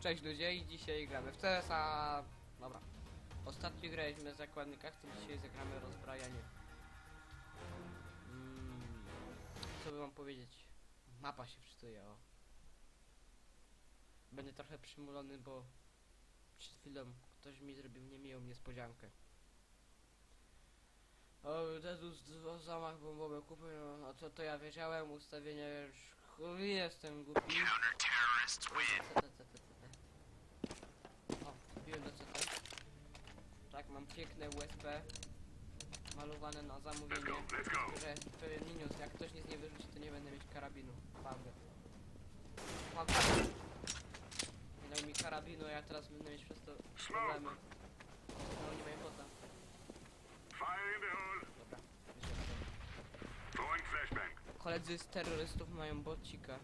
cześć ludzie i dzisiaj gramy w CSa. Dobra. Ostatnio graliśmy w zakładnikach, to dzisiaj zagramy rozbrajanie. Mm, co by wam powiedzieć? Mapa się wczytuje, o. Będę trochę przymulony, bo przed chwilą ktoś mi zrobił niemiłą niespodziankę. O, Jezus, zamach bombowy kupił, no co to ja wiedziałem, ustawienia już... Chuj, jestem głupi. CT. O, kupiłem do CT. Tak, mam piękne USB. Malowane na zamówienie. Że jest pewien minus, jak ktoś nic nie wyrzuci, to nie będę mieć karabinu. Fałdę. Fałdę. Nie dał mi karabinu, a ja teraz będę mieć przez to problemy. No, nie mają hole. Dobra. Koledzy z terrorystów mają bocika.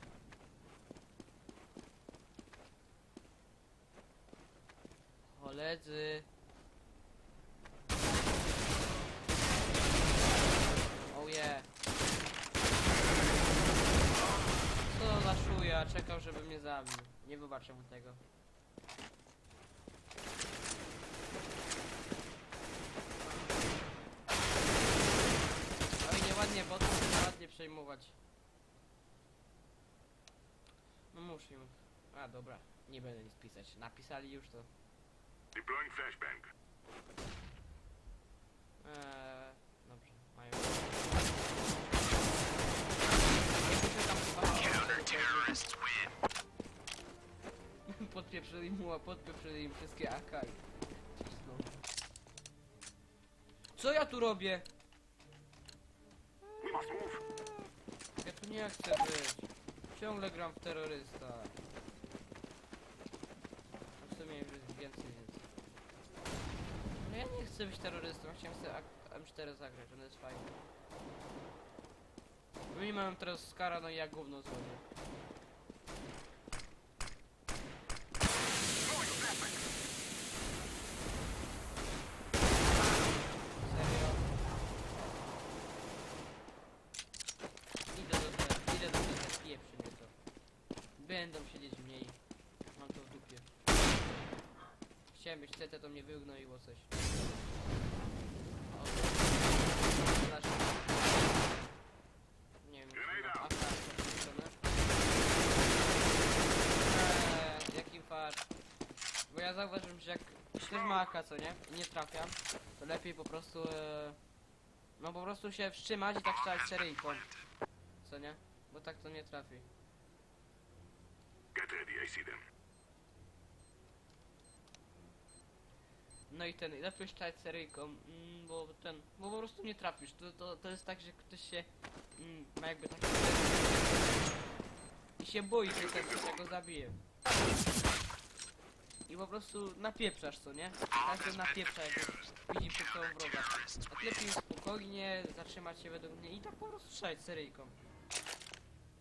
Koledzy. Oh yeah. Co za szuja, czekał żeby mnie zabił. Nie wybaczę mu tego. Oj, nieładnie, bo to ładnie przejmować. No muszę. im- A dobra, nie będę nic pisać. Napisali już to. Deploying flashbang. Eee, dobrze, mają. Jakby tam Podpieprzyli mu, a podpieprzyli im wszystkie AK. Co ja tu robię? We must move. Ja tu nie chcę być. Ciągle gram w terrorysta. A w sumie już jest więcej, więc... No ja nie chcę być terrorystą, chciałem sobie ak- M4 zagrać, on jest fajny. Oni mają teraz skara, no i ja gówno zrobię. Serio? Idę do tego, idę do tego, pieprzy mnie to. Będą siedzieć mniej. Mam to w dupie. Chciałem być CT, to mnie wygnąiło coś. O, flash. Nie wiem, czy mam AK podłączone. Eee, jaki fart. Bo ja zauważyłem, że jak ktoś ma AK, co nie? I nie trafiam, to lepiej po prostu... E, no po prostu się wstrzymać i tak strzelać seryjką. Co nie? Bo tak to nie trafi. Get ready, I see them. No i ten, lepiej strzelać seryjką, mm, bo ten, bo po prostu nie trafisz. To, to, to jest tak, że ktoś się mm, ma jakby taki i się boi, że ten, że go zabije. I po prostu napieprzasz, co nie? Każdy napieprza, jak widzi przed sobą wroga. A lepiej spokojnie zatrzymać się według mnie i tak po prostu strzelać seryjką.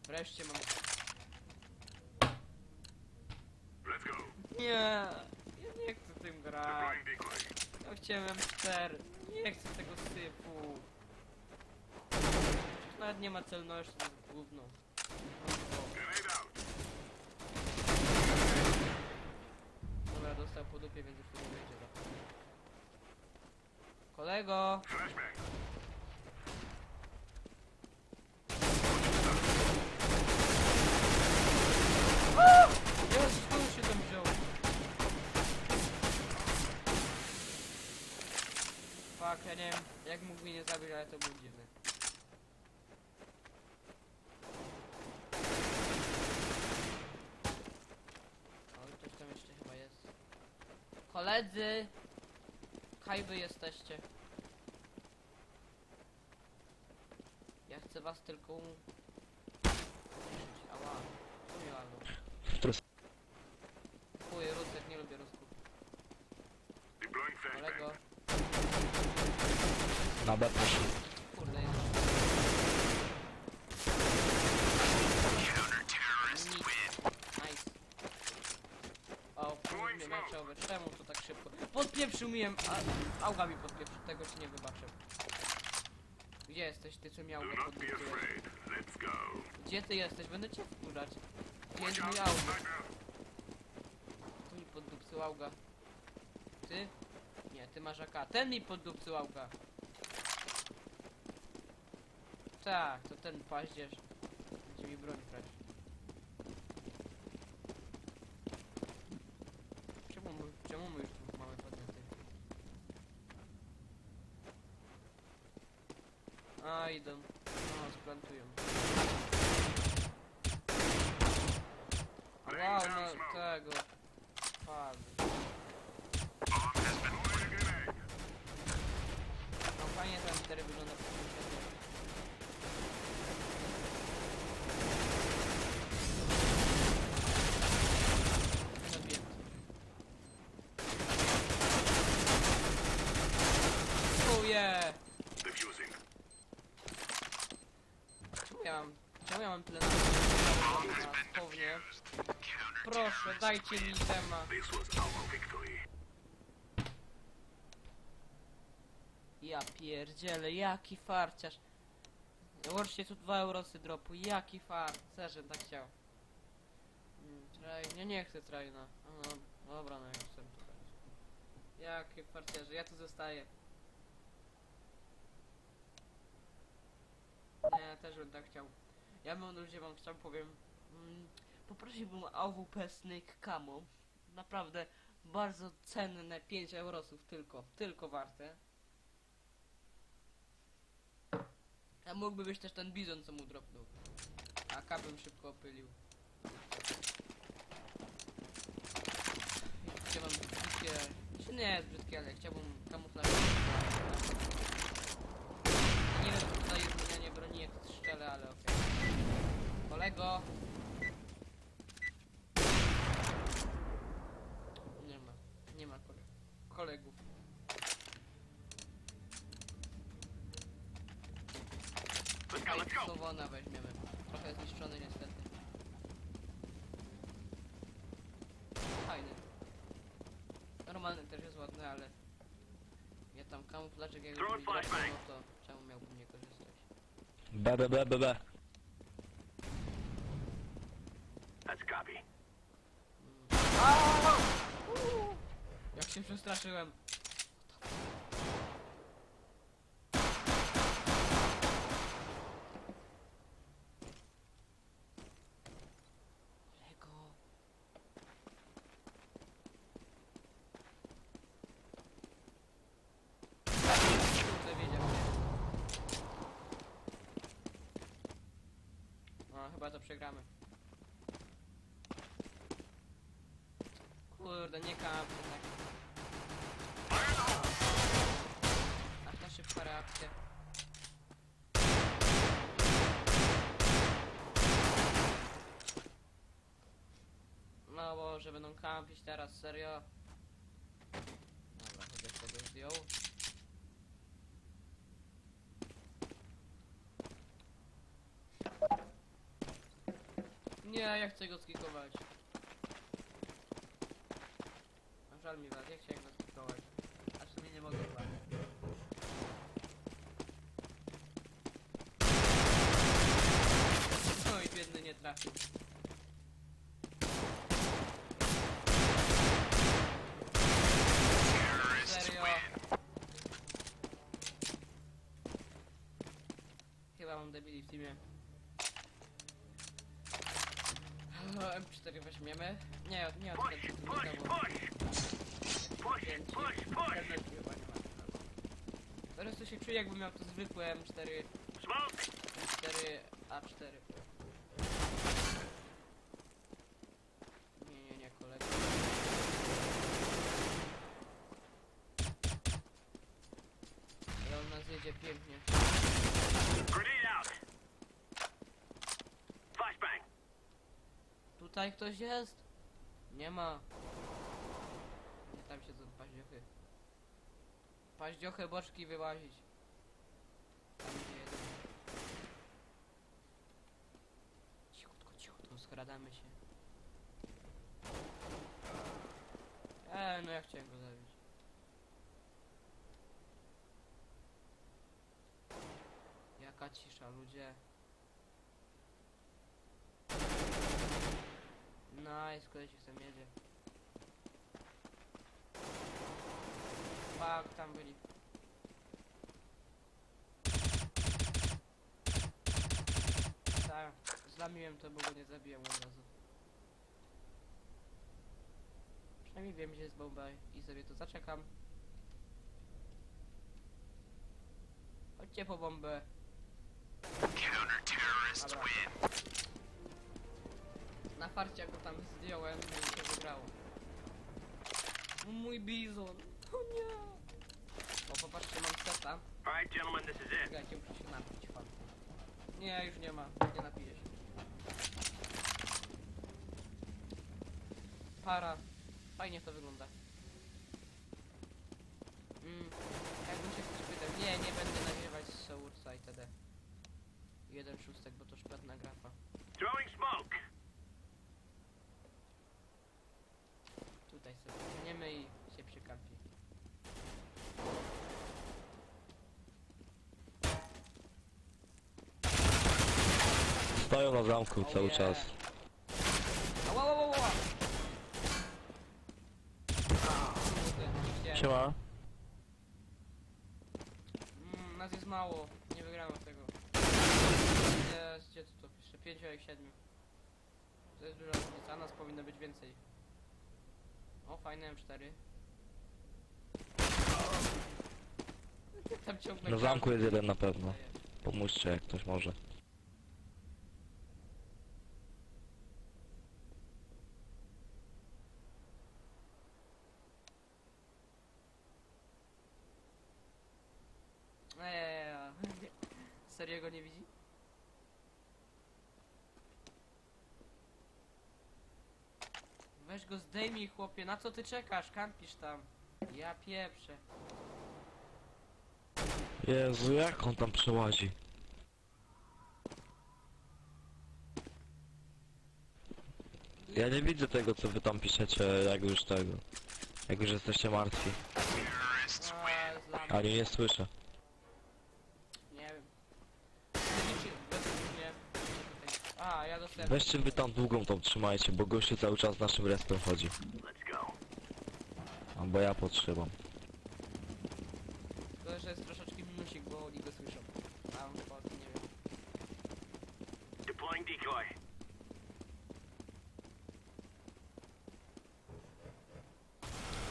Wreszcie mam... Let's go. Nie, tym grać. Ja chciałem M4. Nie chcę tego sypu. Nawet nie ma celności, to jest gówno. Dobra, dostał po dupie, więc już tu nie za- Kolego! Flashbang. Już skąd się tam wziął? Fuck, ja nie wiem, jak mógł mnie nie zabić, ale to był dziwny. Oj, ktoś tam jeszcze chyba jest. Koledzy! Kaj wy jesteście? Ja chcę was tylko... Ała, co mi ładno. Chuj, Rusek, nie lubię Rusków. Deploying flashbang. Kolego, Na B poszli. kurde. Nic. Nice. O, kurde, meczowe. Czemu to tak szybko? Podpieprzył mnie, a auga mi podpieprzył, tego ci nie wybaczę. Gdzie jesteś, ty co miał. Gdzie ty jesteś? Będę cię wkurzać. Gdzie jest mój auto? Sniper. łauga. Ty? Nie, ty masz AK. Ten mi poddupcy łauga. Tak, to ten paździerz. Będzie mi broń brać. Czemu my, czemu my już tu mamy podmioty? A, idą. No, splantują. A Wow, no tego. Padł. No fajnie ten 4 wygląda po tym świecie. Zabiję. Oh yeah! Defusing. Czemu ja mam, czemu ja mam tyle na spownie? Proszę, dajcie mi victory. Ja pierdzielę, jaki farciarz. Łącznie tu 2 eurosy dropu, jaki fart. Serzem tak chciał. Mm, Traj, nie, nie chcę trajna. No, dobra, no jak chcę Jakie farciarze, ja tu zostaję. Nie, ja też bym tak chciał. Ja bym ludzie wam chciał powiem. Mm, poprosiłbym AWP Snake Camo. Naprawdę bardzo cenne 5 eurosów tylko, tylko warte. A mógłby być też ten bizon, co mu dropnął. A K bym szybko opylił. Chciałbym brzydkie... Czy nie jest brzydkie, ale chciałbym kamuflaż. Nie wiem, co tutaj jest broni, jak strzelę, ale okej. Kolego! Nie ma. Nie ma kole kolegów. Let's go, let's go. Sowona weźmiemy. Trochę zniszczony niestety. Fajny. Też jest ładny, ale... Ja tam kamuflaczek jak no to czemu miałbym nie korzystać? Be, be, be, be, be. That's copy. Uuu, Jak się przestraszyłem. Lego. Kurde, wiedział mnie. No, chyba to przegramy. Kurde, nie kapcie tak. Aż na szybka reakcja. No bo, że będą kampić teraz, serio. Dobra, chociaż tego zdjął. Nie, ja chcę go skikować. A Żal mi was, ja chciałem go skikować. A w sumie nie mogę chyba. Oj, biedny nie trafił. Serio? Chyba mam debili w teamie. O, M4 weźmiemy. Nie, nie Push, odkręcę tu push, push. Push push, push. Teraz to się czuję jakbym miał to zwykłe M4, Smoke. M4, A4. Nie, nie, nie, kolega. Ale on nas jedzie pięknie. Grenade out. Flashbang. Tutaj ktoś jest? Nie ma. Nie tam się są paździochy. Paździochy boczki wyłazić. Tam jeden. Cichutko, cichutko, skradamy się. Eee, no ja chciałem go zabić. Jaka cisza, ludzie. Nice, koleś tam jedzie. Tak, tam byli. Tak, zlamiłem to, bo go nie zabiłem od razu. Przynajmniej wiem, gdzie jest bomba i sobie to zaczekam. Chodźcie po bombę. Dobra. Na farcie go tam zdjąłem no i się wygrało. Mój bizon. O nie. O, popatrzcie, mam seta. All right, gentlemen, this is it. Czekajcie, muszę się napić, fan. Nie, już nie ma. Nie napiję się. Para. Fajnie to wygląda. Mm, jakbym się ktoś pytał. Nie, nie będę nagrywać z Source'a itd. Jeden szóstek, bo to szpetna grafa. Throwing smoke. Wzięniemy i się przykampi. Stoją na zamku cały czas. Ała, ała, ała, ała! Kurde, nie chciałem. Siema. Mm, nas jest mało, nie wygramy tego. Jest, gdzie tu to pisze? 5 jak 7. To jest duża różnica, nas powinno być więcej. O, fajne M4. Tam ciągle Na zamku jest jeden na pewno. Pomóżcie jak ktoś może. Eee, serio go nie widzi? Weź go zdejmij chłopie, na co ty czekasz? Kampisz tam. Ja pieprzę. Jezu, jak on tam przełazi? Ja nie widzę tego co wy tam piszecie, jak już tego. Jak już jesteście martwi. A, zlam. Ani nie słyszę. Nie wiem. Nie liczy, według mnie. A, ja dostałem. Weźcie wy tam długą tą trzymajcie, bo gościu cały czas naszym respem chodzi. Let's go. Albo ja potrzebam. To, że jest troszeczkę minusik, bo oni go słyszą. A on chyba o tym nie wiem. Deploying decoy.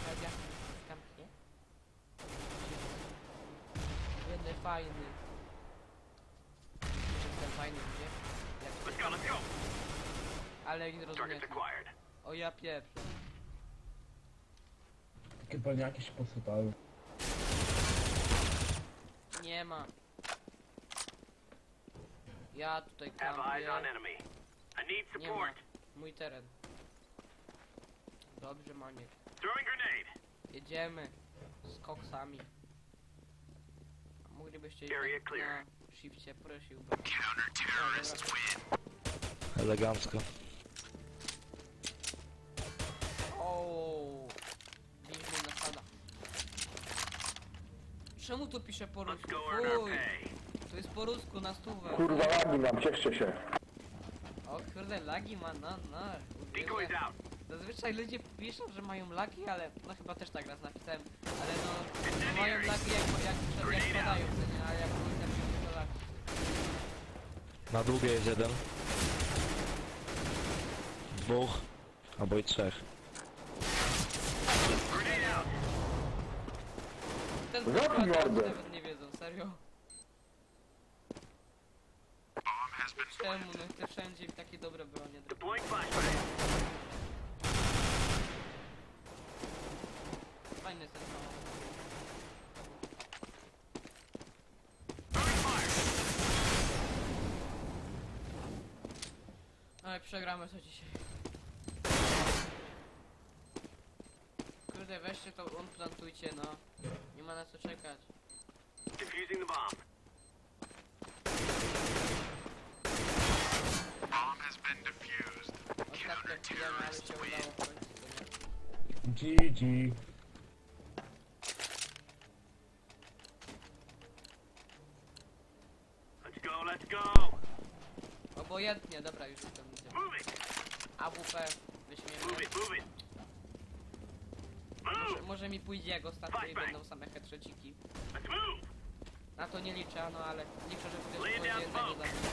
Ja ja tam nie? Będę fajny. Jestem fajny, gdzie? Let's Jak go, let's go. Ale nie rozumiem. O ja pieprzę. Takie baniaki się posypały. Nie ma. Ja tutaj Have eyes on kampię. enemy. I need Nie ma. Mój teren. Dobrze, Maniek. Jedziemy. Z koksami. A Moglibyście iść Area na, shifcie, prosiłbym. Elegancko. Czemu to pisze po rusku? Fuj, to jest po rusku na stówę. Kurwa lagi mam, cieszcie się. O kurde, lagi ma, no, no. Decoys Uwierzę. out. Zazwyczaj ludzie piszą, że mają lagi, ale no chyba też tak raz napisałem, ale no, no mają lagi jak, jak, jak, jak padają, to nie, ale jak nie napiszą to lagi. Na długie jest jeden. Dwóch. Albo i trzech. Ten Zabij kurwa, mordę. nawet nie wiedzą, serio. Czemu, no te wszędzie takie dobre bronie. Deploying flashbang. Fajny jest ten samochód. Throwing fire. Ale przegramy to dzisiaj. Kurde, weźcie to, on plantujcie, no. Nie ma na co czekać. Defusing the bomb. Ostatnio pijamy, ale się udało w końcu, to nie? GG. Let's go, let's go. Obojętnie, dobra, już jestem widzę. Move it. AWP, Move wyśmiemy. it, move it. Może mi pójdzie jak ostatnio i będą same headshotiki. Na to nie liczę, no ale liczę, że Lay będzie jednego zabiję.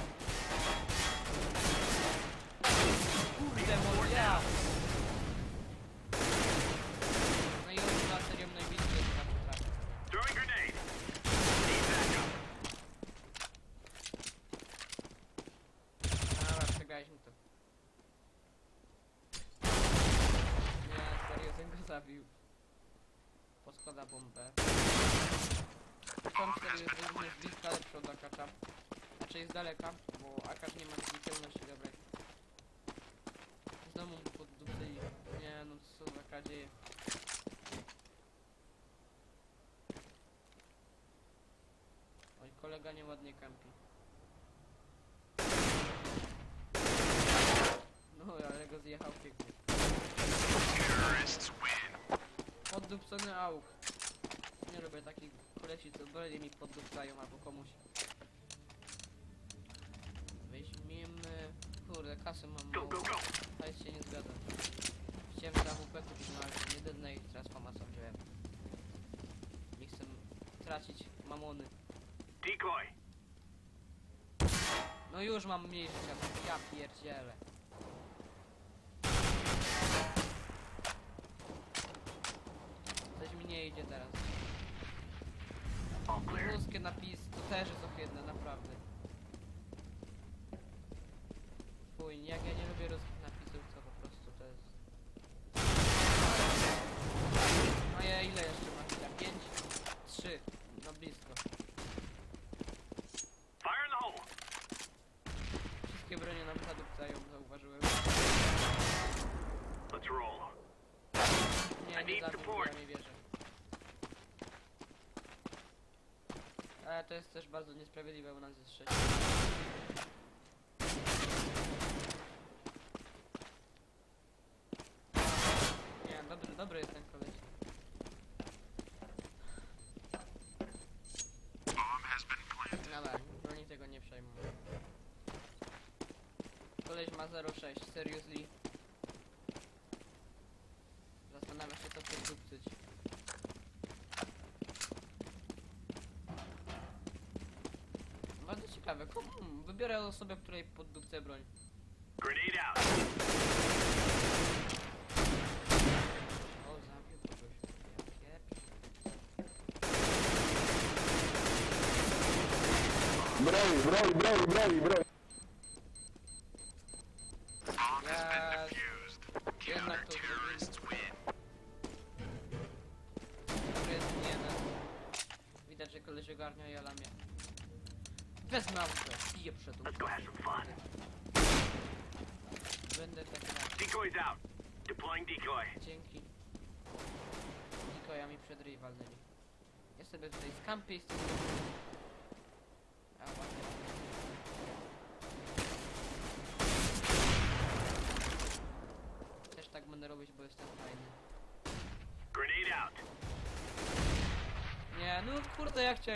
Kurde, może ja! No i on na serio mną widzi, że to trafi. Throwing grenade. Need backup. Dobra, przegraliśmy to. Nie, serio, ten go zabił. Poskłada bombę. Tom serio jest również bliska lepszy od Akacza. Znaczy jest daleka, bo Akacz nie ma takiej dobrej. Znowu mu poddupcyli. Nie no, co za dzieje. Oj, kolega nieładnie kampi. No, ale go zjechał pięknie. Poddupcony auk. Lubię takich kolesi, co bardziej mi poddupcają albo komuś. Weźmiemy... Kurde, kasę mam mało. Hajs się nie zgadza. Chciałem za WP kupić, no ale i teraz famasa wziąłem. Nie chcę tracić mamony. Decoy. No już mam mniej życia, ja pierdzielę. Coś mi nie idzie teraz. Napis to też jest ohydne, naprawdę. Fuj, jak ja nie lubię ruskich napisów, to po prostu to jest... No ja ile jeszcze mam życia? 5? 3. No blisko. Fire in the hole. Wszystkie bronie nam zadupcają, zauważyłem. Let's roll. Nie, nie zabił, ja Ale to jest też bardzo niesprawiedliwe, u nas jest 6. Nie, dobry, dobry jest ten koleś. Dobra, broni tego nie przejmują. Koleś ma 0,6, seriously. Zastanawia się co podupcyć. Bardzo ciekawe. Wybiorę osobę, której poddupcę broń. Grenade out. O, zabił kogoś. Ja pieprz. Broj, broj, broj, broj, broj.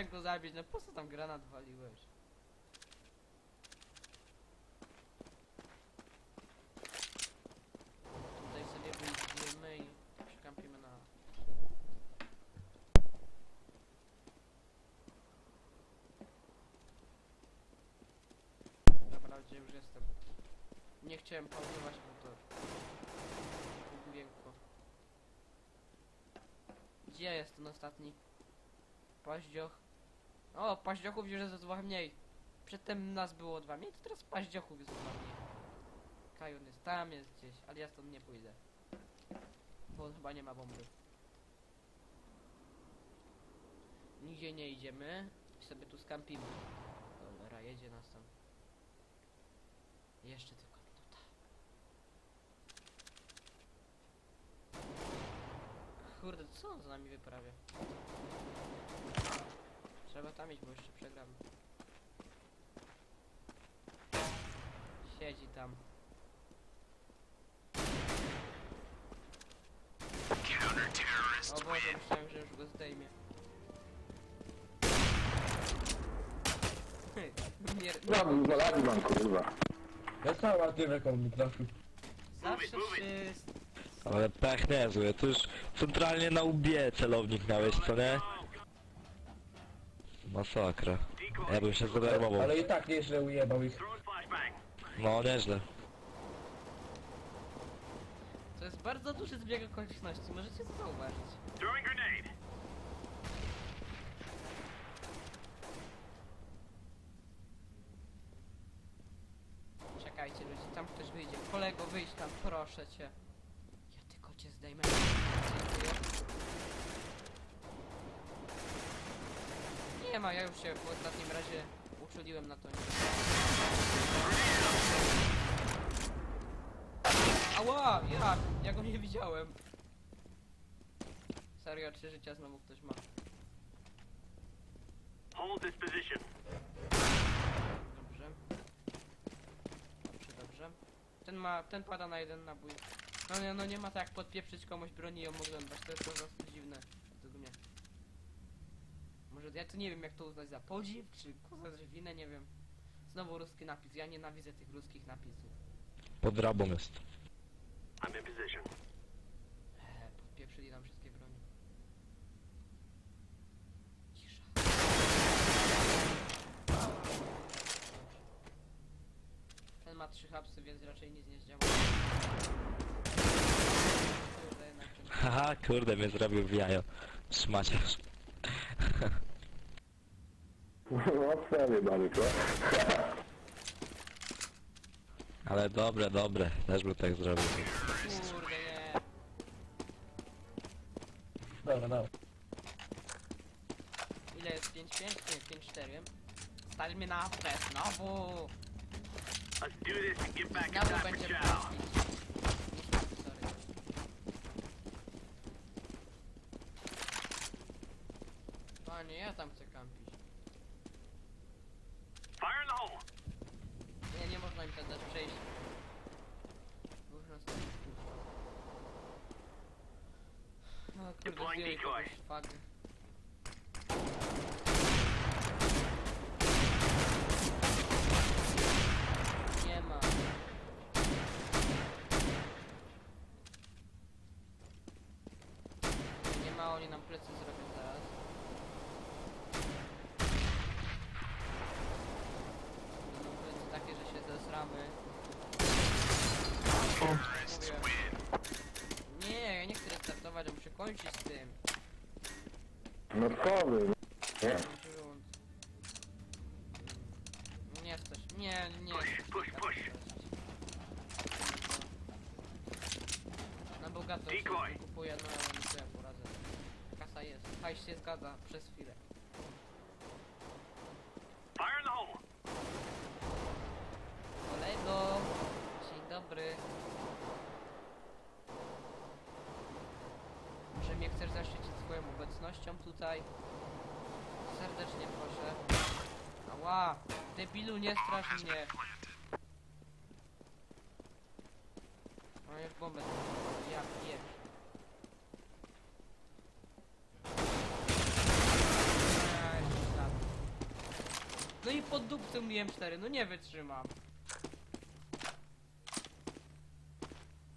Chciałem go zabić, no po co tam granat waliłeś? Tutaj sobie wyjdziemy i przekampimy na... Dobra, gdzie już jestem. Nie chciałem pauzować, bo to... Gubienko. Gdzie jest ten ostatni? Paździoch. O, paździochów już jest o dwa mniej. Przedtem nas było dwa mniej, to teraz paździochów jest o dwa mniej. Kajon jest tam, jest gdzieś, ale ja stąd nie pójdę. Bo chyba nie ma bomby. Nigdzie nie idziemy. I sobie tu skampimy. Cholera, jedzie nas tam. Jeszcze tylko minuta. Kurde, co on z nami wyprawia? Tam iść, bo jeszcze przegramy. Siedzi tam. O Boże, myślałem, że już go zdejmie. Mier Zabił, zabił mam, kurwa. Ja cała tyle komu mi trafił. zawsze wszyscy Ale pech niezły, to już centralnie na łbie celownik miałeś, co nie? Masakra. Ja bym się zdenerwował. Ale i tak nieźle ujebał ich. No, nieźle. To jest bardzo duży zbieg okoliczności, możecie to zauważyć. Throwing grenade. Czekajcie ludzie, tam ktoś wyjdzie. Kolego, wyjdź tam, proszę cię. Ja tylko cię zdejmę. Dziękuję. Nie ma, ja już się w ostatnim razie uczuliłem na to. Nie. Ała, jak? Ja go nie widziałem. Serio, trzy życia znowu ktoś ma. Hold this position. Dobrze. Dobrze, dobrze. Ten ma, ten pada na jeden nabój. No nie, no nie ma tak jak podpieprzyć komuś broni i ją oglądać, to jest po prostu dziwne. Może ja tu nie wiem jak to uznać za podziw, czy za winę, nie wiem. Znowu ruski napis, ja nienawidzę tych ruskich napisów. Pod rabą jest. I'm in position. Eee, podpieprzyli nam wszystkie broni. Cisza. Ten ma trzy hapsy, więc raczej nic nie zdziała. Kurde, jednak czym- Haha, kurde, mnie zrobił w jajo. No, przynajmniej daleko. Ale dobre, dobre. Też bym tak zrobił. Kurde, nie. Dobra, dobra. Ile jest? 5-5? Nie, 5-4, wiem. Stali mnie na apres, znowu! Let's do this and get back Znowu będzie for chow. Sorry. Panie, ja tam chcę kampić. Fire in the hole. Nie, nie można im tak dać przejść. Można stąd pójść. No kurde, Deploying zdjęli decoy. kogoś szwagry. Nie ma. Nie ma, oni nam plecy zrobią teraz. Będą plecy takie, że się zesramy. Mówię. Nie, ja nie chcę restartować, ja muszę kończyć z tym. No co wy? Nie? Nie chcesz, nie, nie Push, chcesz push, tak push. tracić. Na bogato Decoy. kupuję, no ale nie sobie poradzę. Kasa jest, hajs się zgadza przez chwilę. Fire in the hole. Kolego, dzień dobry. Może mnie chcesz zaszczycić swoją obecnością tutaj? Serdecznie proszę. Ała! Debilu, nie strasz mnie! No już bombę ja. Aj, tak. No i pod dupcem mi M4, no nie wytrzymam.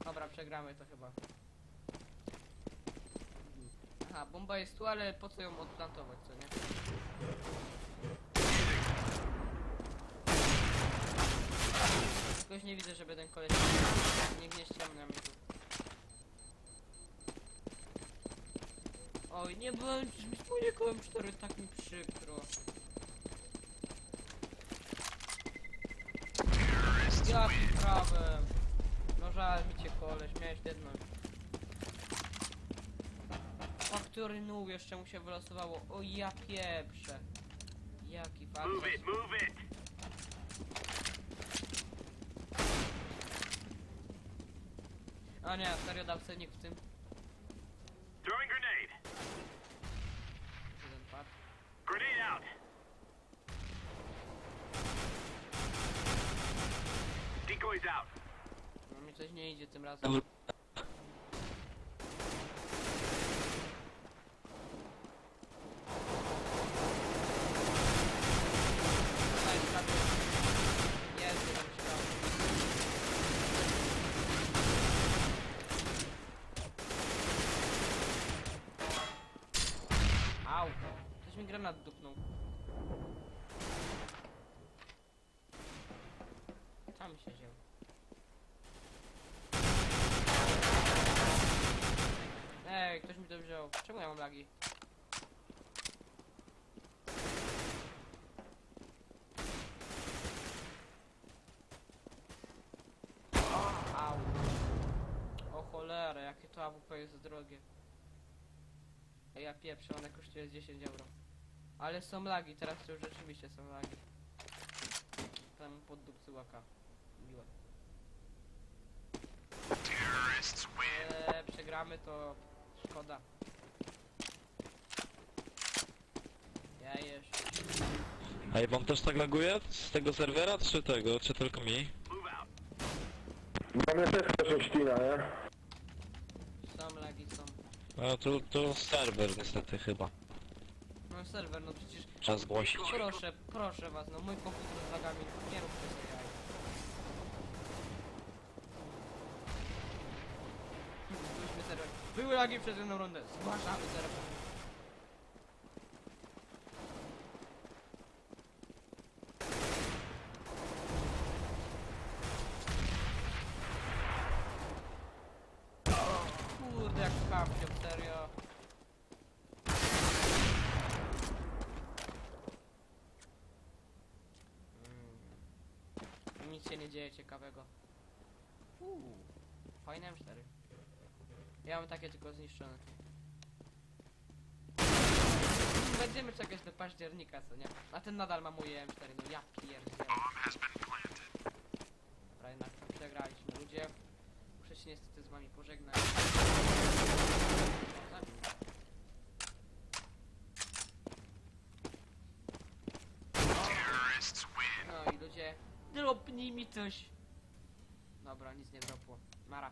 Dobra, przegramy to chyba. Bomba jest tu, ale po co ją odplantować, co nie? Jakoś nie widzę, żeby ten koleś nie gnieździał na mnie tu. Oj, nie bądź mi spodziewałem 4, tak mi przykro. Jakim prawem? No żal mi cię koleś, miałeś dednąć. Faktory nuł jeszcze mu się wylosowało. O ja pieprzę. Jaki. Move it, move it. A nie, serio dał cenik w tym. Throwing grenade. Jeden pad. Grenade out. Decoys out. No mi coś nie idzie tym razem. Dobra. Tutaj prawie. Jest jeden środek. Ktoś mi granat dupnął. Tam się wziął. Ej, ktoś mi to wziął. Czemu ja mam lagi? Au. O cholera, jakie to AWP jest drogie. Ej, Ja pieprzę, one kosztuje z 10 euro. Ale są lagi, teraz to już rzeczywiście są lagi. Tam pod dupcy łaka. Miłe. Eee, przegramy to szkoda. Ja jeszcze. A i wam też tak laguje z tego serwera, czy tego, czy tylko mi? Dla mnie też coś ścina, nie? Są lagi, są. No to, to serwer niestety chyba. No serwer, no przecież Trzeba zgłosić. Proszę, proszę was, no mój komputer z lagami, nie róbcie sobie Zgłośmy serwer. Były lagi przez jedną rundę, zgłaszamy serwer. Kapcie, serio. Mm. Nic się nie dzieje ciekawego. Uuu, fajne M4. Ja mam takie tylko zniszczone. Będziemy czekać do października, co nie? A ten nadal ma moje M4, no ja pierdzielę. Dobra, jednak to przegraliśmy. Ludzie, muszę się niestety z wami pożegnać. O, zabił. No i ludzie, dropnij mi coś. Dobra, nic nie dropło. Mara.